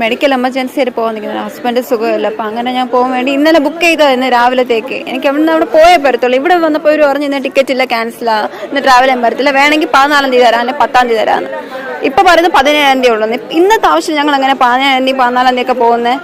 Medical emergency ആയിട്ട് പോകാൻ നിൽക്കുന്നത് ഹസ്ബൻഡ് സുഖമില്ല. അപ്പം അങ്ങനെ ഞാൻ പോകാൻ വേണ്ടി ഇന്നലെ ബുക്ക് ചെയ്തതാണ് ഇന്ന് രാവിലത്തേക്ക്. എനിക്ക് അവിടെ നിന്ന് അവിടെ പോയേ പറ്റത്തുള്ളൂ. ഇവിടെ വന്നപ്പോൾ ഒരു പറഞ്ഞു ഇന്ന് ടിക്കറ്റ് ഇല്ല ക്യാൻസലാ ഇന്ന് ട്രാവൽ ചെയ്യാൻ പറ്റത്തില്ല. വേണമെങ്കിൽ പതിനാലാം തീയതി തരാം. അല്ലെങ്കിൽ പത്താം തീയതി തരാമെന്ന് ഇപ്പം പറയുന്നത് പതിനേഴാം തീയതി ഉള്ളൂ. ഇന്നത്തെ ആവശ്യം ഞങ്ങൾ അങ്ങനെ പതിനേഴാം തീയതി പതിനാലാം തീയതി ഒക്കെ പോകുന്നത്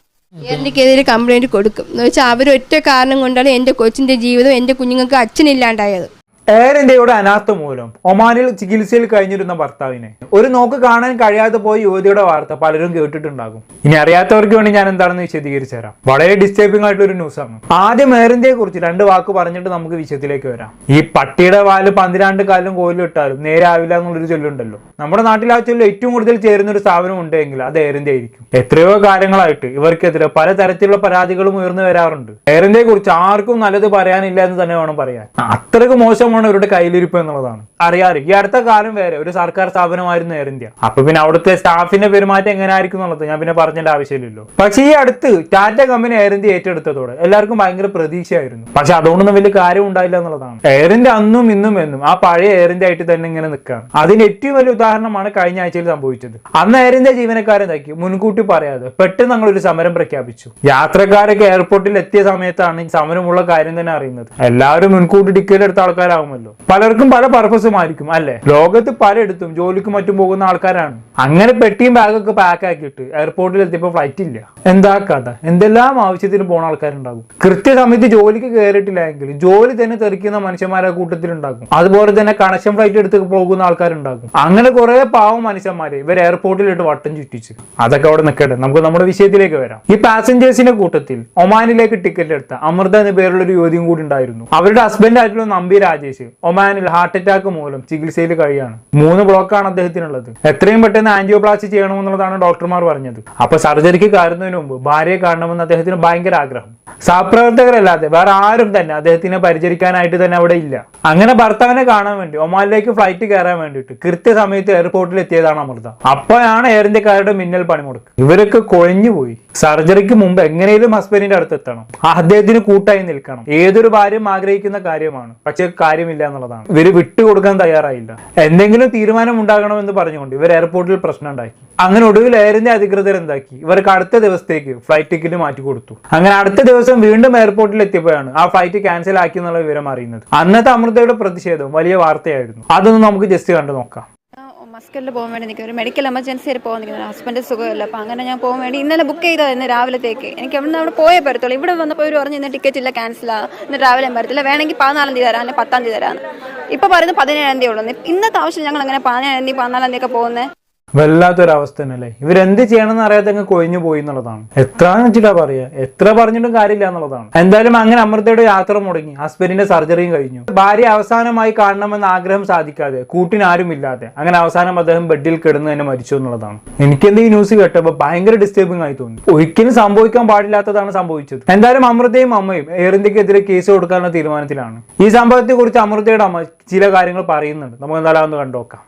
എനിക്കെതിരെ കംപ്ലൈന്റ് കൊടുക്കും. എന്ന് വെച്ചാൽ അവരൊറ്റ കാരണം കൊണ്ടാണ് എന്റെ കൊച്ചിന്റെ ജീവിതം എന്റെ കുഞ്ഞുങ്ങൾക്ക് അച്ഛനില്ലാണ്ടായത്. എയർ ഇന്ത്യയുടെ അനാഥ മൂലം ഒമാനിൽ ചികിത്സയിൽ കഴിഞ്ഞിരുന്ന ഭർത്താവിനെ. ഒരു നോക്ക് കാണാൻ കഴിയാതെ പോയ യുവതിയുടെ വാർത്ത പലരും കേട്ടിട്ടുണ്ടാകും. ഇനി അറിയാത്തവർക്ക് വേണ്ടി ഞാൻ എന്താണെന്ന് വിശദീകരിച്ചു തരാം. വളരെ ഡിസ്റ്റർബിംഗ് ആയിട്ടുള്ള ഒരു ന്യൂസാണ് ആദ്യം എയർ ഇന്ത്യയെ കുറിച്ച് രണ്ട് വാക്ക് പറഞ്ഞിട്ട് നമുക്ക് വിഷയത്തിലേക്ക് വരാം. ഈ പട്ടിയുടെ വാൽ പന്തിരാണ്ട് കാലം കോലിലിട്ടാലും നേരെ ആവില്ല എന്നുള്ളൊരു ചൊല്ലുണ്ടല്ലോ. നമ്മുടെ നാട്ടിൽ ആ ചൊല്ല് ഏറ്റവും കൂടുതൽ ചേരുന്ന ഒരു സ്ഥാപനം ഉണ്ടെങ്കിൽ അത് എയർ ഇന്ത്യ ആയിരിക്കും. എത്രയോ കാര്യങ്ങളായിട്ട് ഇവർക്കെതിരെ പലതരത്തിലുള്ള പരാതികളും ഉയർന്നു വരാറുണ്ട്. എയർ ഇന്ത്യയെ കുറിച്ച് ആർക്കും നല്ലത് പറയാനില്ല എന്ന് തന്നെ വേണം പറയാൻ. അത്രയ്ക്ക് മോശമാണ് ഇവരുടെ കയ്യിലിരിപ്പ് എന്നുള്ളതാണ്. അറിയാറ് ഈ അടുത്ത കാലം വരെ ഒരു സർക്കാർ സ്ഥാപനമായിരുന്നു എയർ ഇന്ത്യ അപ്പൊ പിന്നെ അവിടുത്തെ സ്റ്റാഫിന്റെ പെരുമാറ്റം എങ്ങനെ ആയിരിക്കും എന്നുള്ളത് ഞാൻ പിന്നെ പറഞ്ഞതിന്റെ ആവശ്യമില്ലല്ലോ. പക്ഷേ ഈ അടുത്ത് ടാറ്റ കമ്പനി എയർ ഇന്ത്യ ഏറ്റെടുത്തതോടെ എല്ലാവർക്കും ഭയങ്കര പ്രതീക്ഷയായിരുന്നു. പക്ഷെ അതുകൊണ്ടൊന്നും വലിയ കാര്യം ഉണ്ടായില്ല എന്നുള്ളതാണ്. എയർ ഇന്ത്യ അന്നും ഇന്നും എന്നും ആ പഴയ എയർ ഇന്ത്യ ആയിട്ട് തന്നെ ഇങ്ങനെ നിൽക്കുകയാണ്. അതിന് ഏറ്റവും വലിയ ഉദാഹരണമാണ് കഴിഞ്ഞ ആഴ്ചയിൽ സംഭവിച്ചത്. അന്ന് എയർ ഇന്ത്യ ജീവനക്കാരെന്താക്കി മുൻകൂട്ടി പറയാതെ പെട്ടെന്ന് ഞങ്ങൾ ഒരു സമരം പ്രഖ്യാപിച്ചു. യാത്രക്കാരൊക്കെ എയർപോർട്ടിൽ എത്തിയ സമയത്താണ് സമരമുള്ള കാര്യം തന്നെ അറിയുന്നത്. എല്ലാവരും മുൻകൂട്ടി ടിക്കറ്റ് എടുത്ത ആൾക്കാരാകുമല്ലോ പലർക്കും പല പർപ്പസും ആയിരിക്കും അല്ലെ? ലോകത്ത് പലയിടത്തും ജോലിക്കും മറ്റും പോകുന്ന ആൾക്കാരാണ്. അങ്ങനെ പെട്ടിയും ബാഗൊക്കെ പാക്ക് ആക്കിയിട്ട് എയർപോർട്ടിൽ എത്തിയപ്പോൾ ഫ്ലൈറ്റ് ഇല്ല. എന്താ കഥ? എന്തെല്ലാം ആവശ്യത്തിന് പോണ ആൾക്കാരുണ്ടാകും. കൃത്യസമയത്ത് ജോലിക്ക് കയറിയിട്ടില്ല എങ്കിൽ ജോലി തന്നെ തെറിക്കുന്ന മനുഷ്യന്മാരെ കൂട്ടത്തിലുണ്ടാകും. അതുപോലെ തന്നെ കണക്ഷൻ ഫ്ലൈറ്റ് എടുത്ത് പോകുന്ന ആൾക്കാരുണ്ടാകും. അങ്ങനെ കുറെ പാവം മനുഷ്യന്മാരെ ഇവർ എയർപോർട്ടിലിട്ട് വട്ടം ചുറ്റിച്ച്. അതൊക്കെ അവിടെ നിൽക്കട്ടെ നമുക്ക് നമ്മുടെ വിഷയത്തിലേക്ക് വരാം. ഈ പാസഞ്ചേഴ്സിന്റെ കൂട്ടത്തിൽ ഒമാനിലേക്ക് ടിക്കറ്റ് എടുത്ത അമൃത എന്ന പേരുള്ള ഒരു യുവതിയും കൂടി ഉണ്ടായിരുന്നു. അവരുടെ ഹസ്ബൻഡ് ആയിട്ടുള്ള നമ്പി രാജേഷ് ഒമാനിൽ ഹാർട്ട് അറ്റാക്ക് മൂലം ചികിത്സയിൽ കഴിയാണ്. മൂന്ന് ബ്ലോക്കാണ് അദ്ദേഹത്തിനുള്ളത്. എത്രയും പെട്ടെന്ന് ആന്റിയോപ്ലാസ്റ്റി ചെയ്യണമെന്നുള്ളതാണ് ഡോക്ടർമാർ പറഞ്ഞത്. അപ്പൊ സർജറിക്ക് കയറുന്നതിന് മുമ്പ് ഭാര്യയെ കാണണമെന്ന് അദ്ദേഹത്തിന് ഭയങ്കര ആഗ്രഹം. സഹപ്രവർത്തകരല്ലാതെ വേറെ ആരും തന്നെ അദ്ദേഹത്തിനെ പരിചരിക്കാനായിട്ട് തന്നെ അവിടെ ഇല്ല. അങ്ങനെ ഭർത്താവിനെ കാണാൻ വേണ്ടി ഒമാനിലേക്ക് ഫ്ലൈറ്റ് കയറാൻ വേണ്ടിയിട്ട് കൃത്യസമയത്ത് എയർപോർട്ടിൽ എത്തിയതാണ് അമൃത. അപ്പോഴാണ് എയർ ഇന്ത്യക്കാരുടെ മിന്നൽ പണിമുടക്ക്. ഇവരൊക്കെ കൊഴിഞ്ഞു പോയി. സർജറിക്ക് മുമ്പ് എങ്ങനെയും ഹസ്ബൻഡിന്റെ അടുത്ത് എത്തണം. അദ്ദേഹത്തിന് കൂട്ടായി നിൽക്കണം. ഏതൊരു ഭാര്യയും ആഗ്രഹിക്കുന്ന കാര്യമാണ്. പക്ഷെ കാര്യമില്ല എന്നുള്ളതാണ്. ഇവർ വിട്ടുകൊടുക്കാൻ തയ്യാറായില്ല. എന്തെങ്കിലും തീരുമാനം ഉണ്ടാകണമെന്ന് പറഞ്ഞുകൊണ്ട് ഇവർ എയർപോർട്ടിൽ പ്രശ്നം ഉണ്ടാക്കി. അങ്ങനെ ഒടുവിൽ എയറിന്റെ അധികൃതർ എന്താക്കി? ഇവർക്ക് അടുത്ത ദിവസത്തേക്ക് ഫ്ലൈറ്റ് ടിക്കറ്റ് മാറ്റി കൊടുത്തു. അങ്ങനെ അടുത്ത ദിവസം വീണ്ടും എയർപോർട്ടിൽ എത്തിയപ്പോഴാണ് ആ ഫ്ലൈറ്റ് ക്യാൻസൽ ആക്കി എന്നുള്ള വിവരം അറിയുന്നത്. അന്നത്തെ അമൃതയുടെ പ്രതിഷേധം വലിയ വാർത്തയായിരുന്നു. അതൊന്നും നമുക്ക് ജസ്റ്റ് കണ്ടു നോക്കാം. മസ്കലിൽ പോകാൻ വേണ്ടി നിൽക്കുക ഒരു മെഡിക്കൽ എമർജൻസി വരെ പോകാൻ നിൽക്കുന്നത് ഹസ്ബൻഡ് സുഖമില്ല. അപ്പോൾ അങ്ങനെ ഞാൻ പോകാൻ വേണ്ടി ഇന്നലെ ബുക്ക് ചെയ്തതാണ് ഇന്ന് രാവിലത്തേക്ക്. എനിക്ക് അവിടെ നിന്ന് അവിടെ പോയേ പറ്റത്തുള്ളൂ. ഇവിടെ വന്നപ്പോൾ ഒരു പറഞ്ഞു ഇന്ന് ടിക്കറ്റ് ഇല്ല ക്യാൻസലാ ഇന്ന് ട്രാവൽ പറ്റത്തില്ല. വേണമെങ്കിൽ പതിനാലാം തീയതി തരാം അല്ലെങ്കിൽ പത്താം തീയതി തരാം. ഇപ്പോൾ പറയുന്നത് പതിനേഴാം തീയതി ഉള്ളൂ. ഇന്നത്തെ ആവശ്യം ഞങ്ങൾ അങ്ങനെ പതിനേഴാം തീയതി പതിനാലാം തീയതി ഒക്കെ പോകുന്നത് വല്ലാത്തൊരവസ്ഥ തന്നെയല്ലേ? ഇവരെന്ത് ചെയ്യണമെന്ന് അറിയാതെ അങ്ങ് കൊഴിഞ്ഞു പോയി എന്നുള്ളതാണ്. എത്ര വെച്ചിട്ടാ പറയാ? എത്ര പറഞ്ഞിട്ടും കാര്യമില്ല എന്നുള്ളതാണ്. എന്തായാലും അങ്ങനെ അമൃതയുടെ യാത്ര മുടങ്ങി. ഹസ്ബൻഡിന്റെ സർജറിയും കഴിഞ്ഞു. ഭാര്യ അവസാനമായി കാണണമെന്ന് ആഗ്രഹം സാധിക്കാതെ കൂട്ടിനാരും ഇല്ലാതെ അങ്ങനെ അവസാനം അദ്ദേഹം ബെഡിൽ കിടന്ന് തന്നെ മരിച്ചു എന്നുള്ളതാണ്. എനിക്കെന്ത് ഈ ന്യൂസ് കേട്ടപ്പോൾ ഭയങ്കര ഡിസ്റ്റർബിംഗ് ആയി തോന്നി. ഒരിക്കലും സംഭവിക്കാൻ പാടില്ലാത്തതാണ് സംഭവിച്ചത്. എന്തായാലും അമൃതയും അമ്മയും എയർ ഇന്ത്യക്കെതിരെ കേസ് കൊടുക്കാനുള്ള തീരുമാനത്തിലാണ്. ഈ സംഭവത്തെ കുറിച്ച് അമൃതയുടെ അമ്മ ചില കാര്യങ്ങൾ പറയുന്നുണ്ട്. നമുക്ക് എന്തായാലും ഒന്ന് കണ്ടുനോക്കാം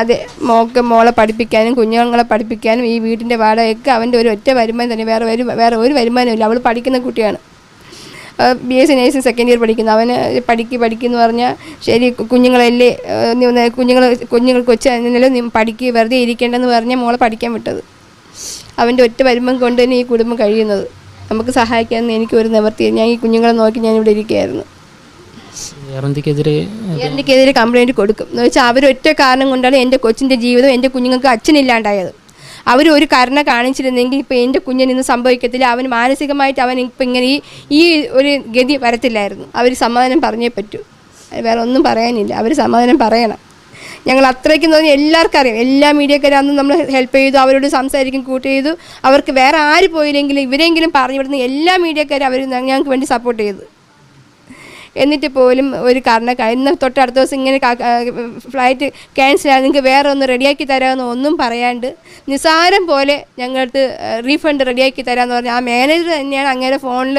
അതെ മോക്ക് മോളെ പഠിപ്പിക്കാനും കുഞ്ഞുങ്ങളെ പഠിപ്പിക്കാനും ഈ വീടിന്റെ വാടകയ്ക്ക് അവന്റെ ഒരു ഒറ്റ വരുമാനം തന്നെ വേറെ ഒരു വേറെ ഒരു വരുമാനമില്ല അവൾ പഠിക്കുന്ന കുട്ടിയാണ്. B S C nursing second year പഠിക്കുന്നു. അവന് പഠിക്ക് പഠിക്കുന്നു പറഞ്ഞാൽ ശരി കുഞ്ഞുങ്ങളല്ലേ കുഞ്ഞുങ്ങൾ കുഞ്ഞുങ്ങൾ കൊച്ചാണെങ്കിലും നീ പഠിക്ക് വെറുതെ ഇരിക്കേണ്ടെന്ന് പറഞ്ഞാൽ മോളെ പഠിക്കാൻ വിട്ടത്. അവന്റെ ഒറ്റ വരുമ്പം കൊണ്ട് തന്നെ ഈ കുടുംബം കഴിയുന്നത്. നമുക്ക് സഹായിക്കാമെന്ന് എനിക്ക് ഒരു നിവർത്തി ഞാൻ ഈ കുഞ്ഞുങ്ങളെ നോക്കി ഞാൻ ഇവിടെ ഇരിക്കുകയായിരുന്നു. എയർന്ത്യക്കെതിരെ എനിക്കെതിരെ കംപ്ലൈന്റ് കൊടുക്കും. എന്ന് വെച്ചാൽ അവർ ഒറ്റ കാരണം കൊണ്ടാണ് എന്റെ കൊച്ചിന്റെ ജീവിതം എന്റെ കുഞ്ഞുങ്ങൾക്ക് അച്ഛനില്ലാണ്ടായത്. അവർ ഒരു കരുണ കാണിച്ചിരുന്നെങ്കിൽ ഇപ്പോൾ എന്റെ കുഞ്ഞിന് ഇന്ന് സംഭവിക്കത്തില്ല. അവൻ മാനസികമായിട്ട് അവൻ ഇപ്പം ഇങ്ങനെ ഈ ഈ ഒരു ഗതി വരത്തില്ലായിരുന്നു. അവർ സമാധാനം പറഞ്ഞേ പറ്റൂ. വേറെ ഒന്നും പറയാനില്ല. അവർ സമാധാനം പറയണം. ഞങ്ങൾ അത്രയ്ക്കും തോന്നി എല്ലാവർക്കും അറിയാം. എല്ലാ മീഡിയക്കാരും നമ്മൾ ഹെൽപ്പ് ചെയ്തു അവരോട് സംസാരിക്കും കൂട്ട് ചെയ്തു. അവർക്ക് വേറെ ആര് പോയില്ലെങ്കിലും ഇവരെങ്കിലും പറഞ്ഞു വിടുന്ന എല്ലാ മീഡിയക്കാരും അവർ ഞങ്ങൾക്ക് വേണ്ടി സപ്പോർട്ട് ചെയ്തു. എന്നിട്ട് പോലും ഒരു കാരണക്കാർ ഇന്ന് തൊട്ടടുത്ത ദിവസം ഇങ്ങനെ ഫ്ലൈറ്റ് ക്യാൻസൽ ആയി. നിങ്ങൾക്ക് വേറെ ഒന്ന് റെഡിയാക്കി തരാമെന്ന് ഒന്നും പറയാണ്ട് നിസാരം പോലെ ഞങ്ങൾക്ക് റീഫണ്ട് റെഡിയാക്കി തരാമെന്ന് പറഞ്ഞാൽ ആ മാനേജർ തന്നെയാണ് അങ്ങനെ ഫോണിൽ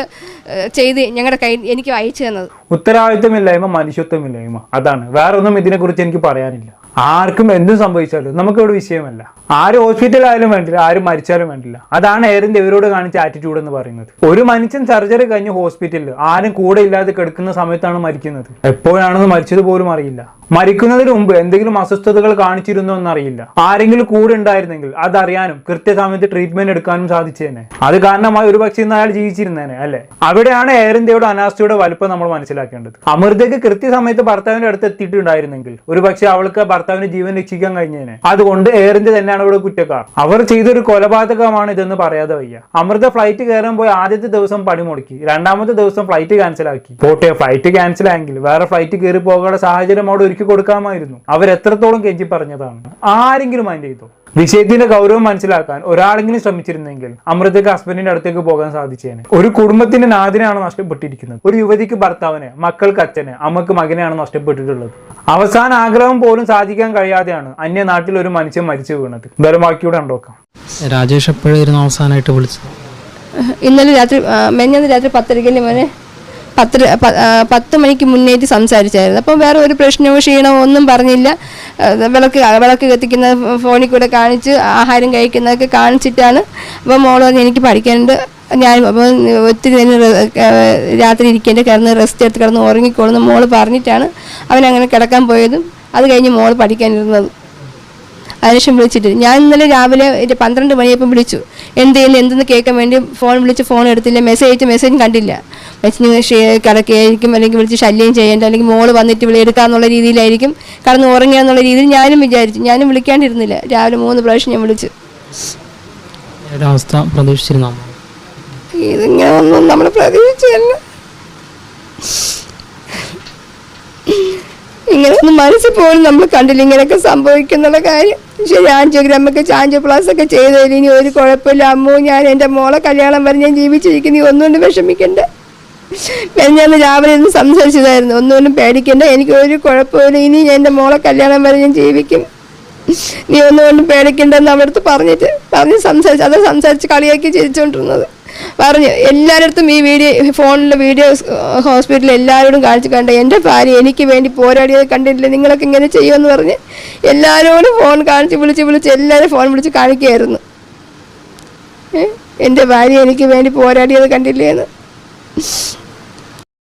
ചെയ്ത് ഞങ്ങളുടെ കൈ എനിക്ക് അയച്ചു തന്നത്. ഉത്തരവാദിത്തമില്ലായ്മ മനുഷ്യത്വമില്ലായ്മ. അതാണ്. വേറെ ഒന്നും ഇതിനെക്കുറിച്ച് എനിക്ക് പറയാനില്ല. ആർക്കും എന്തും സംഭവിച്ചാലും? നമുക്ക് ഇവിടെ വിഷയമല്ല. ആരും ഹോസ്പിറ്റലായാലും വേണ്ടില്ല ആരും മരിച്ചാലും വേണ്ടില്ല. അതാണ് എയർ ഇവരോട് കാണിച്ച ആറ്റിറ്റ്യൂഡ് എന്ന് പറയുന്നത്. ഒരു മനുഷ്യൻ സർജറി കഴിഞ്ഞ് ഹോസ്പിറ്റലിൽ ആരും കൂടെ ഇല്ലാതെ കിടക്കുന്ന സമയത്താണ് മരിക്കുന്നത്. എപ്പോഴാണെന്ന് മരിച്ചത് പോലും അറിയില്ല. മരിക്കുന്നതിന് മുമ്പ് എന്തെങ്കിലും അസ്വസ്ഥതകൾ കാണിച്ചിരുന്നോ എന്നറിയില്ല. ആരെങ്കിലും കൂടെ ഉണ്ടായിരുന്നെങ്കിൽ അതറിയാനും കൃത്യസമയത്ത് ട്രീറ്റ്മെന്റ് എടുക്കാനും സാധിച്ചേനെ. അത് കാരണമായി ഒരു പക്ഷേ ഇന്ന് അയാൾ ജീവിച്ചിരുന്നേനെ അല്ലെ? അവിടെയാണ് എയർ ഇന്ത്യയുടെ അനാസ്ഥയുടെ വലുപ്പം നമ്മൾ മനസ്സിലാക്കേണ്ടത്. അമൃതയ്ക്ക് കൃത്യസമയത്ത് ഭർത്താവിന്റെ അടുത്ത് എത്തിയിട്ടുണ്ടായിരുന്നെങ്കിൽ ഒരു പക്ഷേ അവൾക്ക് ഭർത്താവിന്റെ ജീവൻ രക്ഷിക്കാൻ കഴിഞ്ഞേനെ. അതുകൊണ്ട് എയർ ഇന്ത്യ തന്നെയാണ് ഇവിടെ കുറ്റക്കാർ. അവർ ചെയ്തൊരു കൊലപാതകമാണ് ഇതെന്ന് പറയാതെ വയ്യ. അമൃത ഫ്ലൈറ്റ് കയറാൻ പോയി ആദ്യത്തെ ദിവസം പണി മുടക്കി. രണ്ടാമത്തെ ദിവസം ഫ്ലൈറ്റ് ക്യാൻസൽ ആക്കി. പോട്ടെ ഫ്ലൈറ്റ് ക്യാൻസൽ ആയെങ്കിൽ വേറെ ഫ്ലൈറ്റ് കയറി പോകാനുള്ള സാഹചര്യം അവിടെ ഒരുക്കി കൊടുക്കാമായിരുന്നു. അവർ എത്രത്തോളം കെഞ്ചി പറഞ്ഞതാണ്. ആരെങ്കിലും മൈൻഡ് ചെയ്തോ? വിഷയത്തിന്റെ ഗൗരവം മനസ്സിലാക്കാൻ ഒരാളെങ്കിലും ശ്രമിച്ചിരുന്നെങ്കിൽ അമൃതയ്ക്ക് ഹസ്ബൻഡിന്റെ അടുത്തേക്ക് പോകാൻ സാധിച്ചേനെ. ഒരു കുടുംബത്തിന്റെ നാദിനാണ് നഷ്ടപ്പെട്ടിരിക്കുന്നത്. ഒരു യുവതിക്ക് ഭർത്താവിനെ മക്കൾക്ക് അച്ഛനെ അമ്മയ്ക്ക് മകനെയാണ് നഷ്ടപ്പെട്ടിട്ടുള്ളത്. അവസാന ആഗ്രഹം പോലും സാധിക്കാൻ കഴിയാതെയാണ് അന്യ നാട്ടിൽ ഒരു മനുഷ്യൻ മരിച്ചു വീണത്. ബലമാക്കിയുടെ കണ്ടോക്കാം. ഉണ്ടോക്കാം രാജേഷ് എപ്പോഴായിരുന്നു അവസാനമായിട്ട് വിളിച്ചത്? ഇന്നലെ രാത്രി മെഞ്ഞന്ന് മെഞ്ഞാന്ന് രാത്രി പത്തരക്കല്ലേ മോനെ പത്തര പ- ആ, പത്ത് മണിക്ക് മുന്നേറ്റ് സംസാരിച്ചായിരുന്നു. അപ്പം വേറെ ഒരു പ്രശ്നമോ ക്ഷീണമോ ഒന്നും പറഞ്ഞില്ല. വിളക്ക് വിളക്ക് കത്തിക്കുന്ന ഫോണിൽ കൂടെ കാണിച്ച് ആഹാരം കഴിക്കുന്നതൊക്കെ കാണിച്ചിട്ടാണ്. അപ്പം മോൾ പറഞ്ഞ് എനിക്ക് പഠിക്കാനുണ്ട്. ഞാൻ അപ്പം ഒത്തിരി നേരം രാത്രി ഇരിക്കേണ്ട കിടന്ന് റെസ്റ്റ് എടുത്ത് കിടന്ന് ഉറങ്ങിക്കോളുന്ന മോൾ പറഞ്ഞിട്ടാണ് അവൻ അങ്ങനെ കിടക്കാൻ പോയതും. അത് കഴിഞ്ഞ് മോൾ പഠിക്കാനിരുന്നതും അതിനുശേഷം വിളിച്ചിട്ട്. ഞാൻ ഇന്നലെ രാവിലെ ഒരു പന്ത്രണ്ട് മണിയപ്പം വിളിച്ചു. എന്ത് ചെയ്യുന്നു എന്തെന്ന് കേൾക്കാൻ വേണ്ടി ഫോൺ വിളിച്ച് ഫോൺ എടുത്തില്ല. മെസ്സേജ് അയച്ച് മെസ്സേജും കണ്ടില്ല. വെച്ച് കിടക്കുകയായിരിക്കും അല്ലെങ്കിൽ വിളിച്ച് ശല്യം ചെയ്യേണ്ട അല്ലെങ്കിൽ മോൾ വന്നിട്ട് വിളി രീതിയിലായിരിക്കും കടന്ന് ഉറങ്ങിയാന്നുള്ള രീതിയിൽ ഞാനും വിചാരിച്ചു. ഞാനും വിളിക്കാണ്ടിരുന്നില്ല. രാവിലെ മൂന്ന് പ്രാവശ്യം ഞാൻ വിളിച്ചു. അവസ്ഥ? പ്രതീക്ഷിച്ചിരുന്നു? ഇതിങ്ങനെ ഒന്നും നമ്മൾ പ്രതീക്ഷിച്ചല്ല. ഇങ്ങനെ മനസ്സിൽ പോലും നമ്മൾ കണ്ടില്ല. ഇങ്ങനെയൊക്കെ സംഭവിക്കുന്നുള്ള കാര്യം. ശരി ആൻജിയോഗ്രാമൊക്കെ ആൻജിയോപ്ലാസ് ഒക്കെ ചെയ്തതിൽ ഇനി ഒരു കുഴപ്പമില്ല. അമ്മു ഞാൻ എന്റെ മോളെ കല്യാണം വരെ ഞാൻ ജീവിച്ചിരിക്കുന്നു. ഒന്നുകൊണ്ട് വിഷമിക്കണ്ട. ഞാൻ രാവിലെ ഒന്ന് സംസാരിച്ചതായിരുന്നു. ഒന്നുകൊണ്ടും പേടിക്കണ്ട. എനിക്ക് ഒരു കുഴപ്പമില്ല. ഇനി എന്റെ മോളെ കല്യാണം വരെ ഞാൻ ജീവിക്കും. നീ ഒന്നുകൊണ്ടും പേടിക്കണ്ടെന്ന് അവിടുത്തെ പറഞ്ഞിട്ട് പറഞ്ഞ് സംസാരിച്ച് അത് സംസാരിച്ച് കളിയാക്കി ചിരിച്ചുകൊണ്ടിരുന്നത് പറഞ്ഞു എല്ലായിടത്തും ഈ വീഡിയോ ഫോണിലെ വീഡിയോ ഹോസ്പിറ്റലിൽ എല്ലാവരോടും കാണിച്ചു കണ്ട എന്റെ ഭാര്യ എനിക്ക് വേണ്ടി പോരാടിയത് കണ്ടിട്ടില്ല നിങ്ങളൊക്കെ ഇങ്ങനെ ചെയ്യുമെന്ന് പറഞ്ഞ് എല്ലാവരോടും ഫോൺ കാണിച്ച് വിളിച്ച് വിളിച്ച് എല്ലാവരും ഫോൺ വിളിച്ച് കാണിക്കുകയായിരുന്നു. എന്റെ ഭാര്യ എനിക്ക് വേണ്ടി പോരാടിയത് കണ്ടില്ലേന്ന്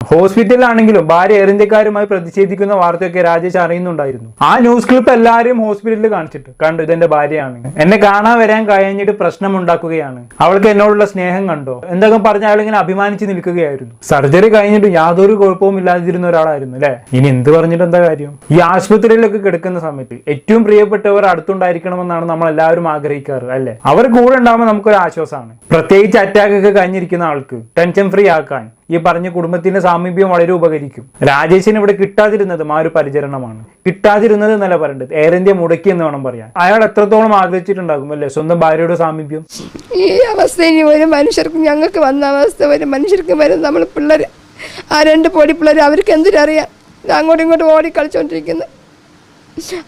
ഹോസ്പിറ്റലിലാണെങ്കിലും ഭാര്യ എയർ ഇന്ത്യക്കാരുമായി പ്രതിഷേധിക്കുന്ന വാർത്തയൊക്കെ രാജേഷ് അറിയുന്നുണ്ടായിരുന്നു. ആ ന്യൂസ് ക്ലിപ്പ് എല്ലാവരും ഹോസ്പിറ്റലിൽ കാണിച്ചിട്ട് കണ്ടു ഇതെന്റെ ഭാര്യയാണ്. എന്നെ കാണാൻ വരാൻ കഴിഞ്ഞിട്ട് പ്രശ്നം ഉണ്ടാക്കുകയാണ്. അവൾക്ക് എന്നോടുള്ള സ്നേഹം കണ്ടോ? എന്തൊക്കെ പറഞ്ഞ അയാൾ ഇങ്ങനെ അഭിമാനിച്ച് നിൽക്കുകയായിരുന്നു. സർജറി കഴിഞ്ഞിട്ട് യാതൊരു കുഴപ്പവും ഇല്ലാതിരുന്ന ഒരാളായിരുന്നു അല്ലെ? ഇനി എന്ത് പറഞ്ഞിട്ട് എന്താ കാര്യം? ഈ ആശുപത്രിയിലൊക്കെ കിടക്കുന്ന സമയത്ത് ഏറ്റവും പ്രിയപ്പെട്ടവർ അടുത്തുണ്ടായിരിക്കണമെന്നാണ് നമ്മൾ എല്ലാവരും ആഗ്രഹിക്കാറ് അല്ലെ? അവർ കൂടെ ഉണ്ടാകുമ്പോൾ നമുക്കൊരു ആശ്വാസമാണ്. പ്രത്യേകിച്ച് അറ്റാക്ക് ഒക്കെ കഴിഞ്ഞിരിക്കുന്ന ആൾക്ക് ടെൻഷൻ ഫ്രീ ആക്കാൻ. ഈ പറഞ്ഞ കുടുംബത്തിന്റെ സാമീപ്യം വളരെ ഉപകരിക്കും. രാജേഷിന് ഇവിടെ കിട്ടാതിരുന്നതും ആ ഒരു പരിചരണമാണ്. കിട്ടാതിരുന്നത് എന്നല്ല പറയേണ്ടത്. എയർ ഇന്ത്യ മുടക്കി എന്ന് വേണം പറയാൻ. അയാൾ എത്രത്തോളം ആഗ്രഹിച്ചിട്ടുണ്ടാകും അല്ലേ? സ്വന്തം ഭാര്യയുടെ സാമീപ്യം? ഈ അവസ്ഥ ഇനി ഒരു മനുഷ്യർക്കും ഞങ്ങൾക്ക് വന്ന അവസ്ഥ ഒരു മനുഷ്യർക്ക് വരും നമ്മൾ പിള്ളേർ ആ രണ്ട് പൊടി പിള്ളേർ അവർക്ക് എന്തിനറിയാം? അങ്ങോട്ടും ഇങ്ങോട്ടും ഓടി കളിച്ചോണ്ടിരിക്കുന്നു.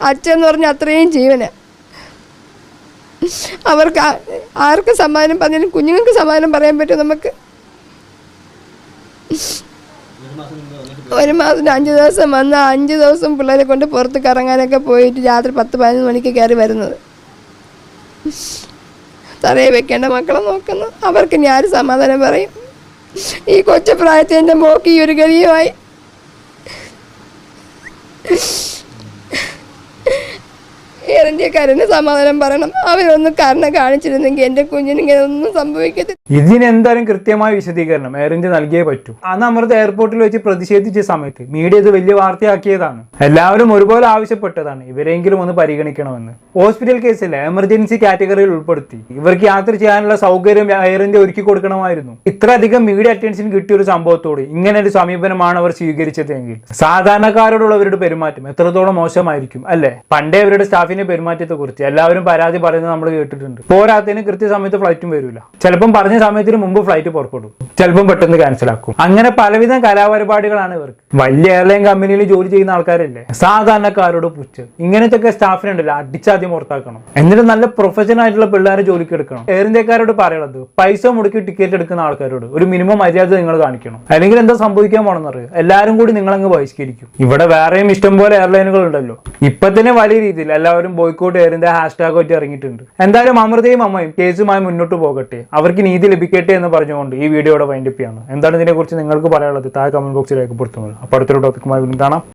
അച്ഛൻ എന്ന് പറഞ്ഞാൽ അത്രയും ജീവന. അവർക്ക് ആർക്ക് സമ്മാനം പറഞ്ഞാലും കുഞ്ഞുങ്ങൾക്ക് സമ്മാനം പറയാൻ പറ്റും നമുക്ക്? ഒരു മാസം അഞ്ച് ദിവസം വന്ന് അഞ്ച് ദിവസം പിള്ളേരെ കൊണ്ട് പുറത്ത് കറങ്ങാനൊക്കെ പോയിട്ട് രാത്രി പത്ത് പതിനൊന്ന് മണിക്ക് കയറി വരുന്നത്. തറയെ വെക്കേണ്ട മക്കളെ നോക്കുന്നു. അവർക്ക് ഞാൻ സമാധാനം പറയും? ഈ കൊച്ചു പ്രായത്തിൽ എന്റെ മോക്ക് ഈ ഒരു ഗതിയുമായി. ഇന്ത്യക്കാരന് സമാധാനം പറയണം. അവരൊന്നും കാരണം കാണിച്ചിരുന്നെങ്കിൽ എന്റെ കുഞ്ഞിന് ഇങ്ങനെ ഒന്നും സംഭവിക്കത്തില്ല. ഇതിനെന്തായാലും കൃത്യമായ വിശദീകരണം എയർ ഇന്ത്യ നൽകിയേ പറ്റൂ. അന്ന് അമൃത എയർപോർട്ടിൽ വെച്ച് പ്രതിഷേധിച്ച സമയത്ത് മീഡിയ ഇത് വലിയ വാർത്തയാക്കിയതാണ്. എല്ലാവരും ഒരുപോലെ ആവശ്യപ്പെട്ടതാണ് ഇവരെങ്കിലും ഒന്ന് പരിഗണിക്കണമെന്ന്. ഹോസ്പിറ്റൽ കേസിൽ എമർജൻസി കാറ്റഗറിയിൽ ഉൾപ്പെടുത്തി. ഇവർക്ക് യാത്ര ചെയ്യാനുള്ള സൗകര്യം എയർ ഇന്ത്യ ഒരുക്കി കൊടുക്കണമായിരുന്നു. ഇത്രയധികം മീഡിയ അറ്റൻഷൻ കിട്ടിയ ഒരു സംഭവത്തോട് ഇങ്ങനെ ഒരു സമീപനമാണ് അവർ സ്വീകരിച്ചതെങ്കിൽ സാധാരണക്കാരോടുള്ളവരുടെ പെരുമാറ്റം എത്രത്തോളം മോശമായിരിക്കും അല്ലെ? പണ്ടേ അവരുടെ സ്റ്റാഫിനെ കുറിച്ച്. എല്ലാവരും പരാതി പറയുന്നത് നമ്മൾ കേട്ടിട്ടുണ്ട്. പോരാത്തതിന് കൃത്യസമയത്ത് ഫ്ലൈറ്റും വരില്ല ചിലപ്പം പറഞ്ഞ സമയത്തിന് മുമ്പ് ഫ്ലൈറ്റ് പുറപ്പെടും. ചിലപ്പം പെട്ടെന്ന് ക്യാൻസൽ ആക്കും. അങ്ങനെ പലവിധം കലാപരിപാടികളാണ് ഇവർക്ക്. വലിയ എയർലൈൻ കമ്പനിയിൽ ജോലി ചെയ്യുന്ന ആൾക്കാരല്ലേ? സാധാരണക്കാരോട് പുച്ച് ഇങ്ങനത്തെ ഒക്കെ സ്റ്റാഫിനുണ്ടല്ലോ അടിച്ചാദ്യം പുറത്താക്കണം. എന്നിട്ട് നല്ല പ്രൊഫഷണൽ ആയിട്ടുള്ള പിള്ളേരെ ജോലിക്ക് എടുക്കണം. എയർ ഇന്ത്യക്കാരോട് പറയണത് പൈസ മുടക്കി ടിക്കറ്റ് എടുക്കുന്ന ആൾക്കാരോട് ഒരു മിനിമം മര്യാദ നിങ്ങൾ കാണിക്കണം. അല്ലെങ്കിൽ എന്താ സംഭവിക്കാൻ പോണെന്ന് അറിയാം എല്ലാവരും കൂടി നിങ്ങളങ്ങ് ബഹിഷ്കരിക്കും. ഇവിടെ വേറെയും ഇഷ്ടംപോലെ എയർലൈനുകൾ ഉണ്ടല്ലോ ഇപ്പൊ തന്നെ വലിയ രീതിയിൽ എല്ലാവരും ബോയ്ക്കോട്ട് ചെയ്യുന്ന ഹാഷ്ടാഗ് ഒറ്റ ഇറങ്ങിയിട്ടുണ്ട്. എന്തായാലും അമൃതയും അമ്മയും കേസുമായി മുന്നോട്ട് പോകട്ടെ. അവർക്ക് നീതി ലഭിക്കട്ടെ എന്ന് പറഞ്ഞുകൊണ്ട് ഈ വീഡിയോയുടെ വൈൻഡപ്പ് എന്താണ് ഇതിനെക്കുറിച്ച് നിങ്ങൾക്ക് പറയാനുള്ളത്? താഴെ കമന്റ് ബോക്സിൽ രേഖപ്പെടുത്തുന്നത്. അപ്പോൾ അടുത്തൊരു ടോപ്പിക്കുമായി വീണ്ടും കാണാം.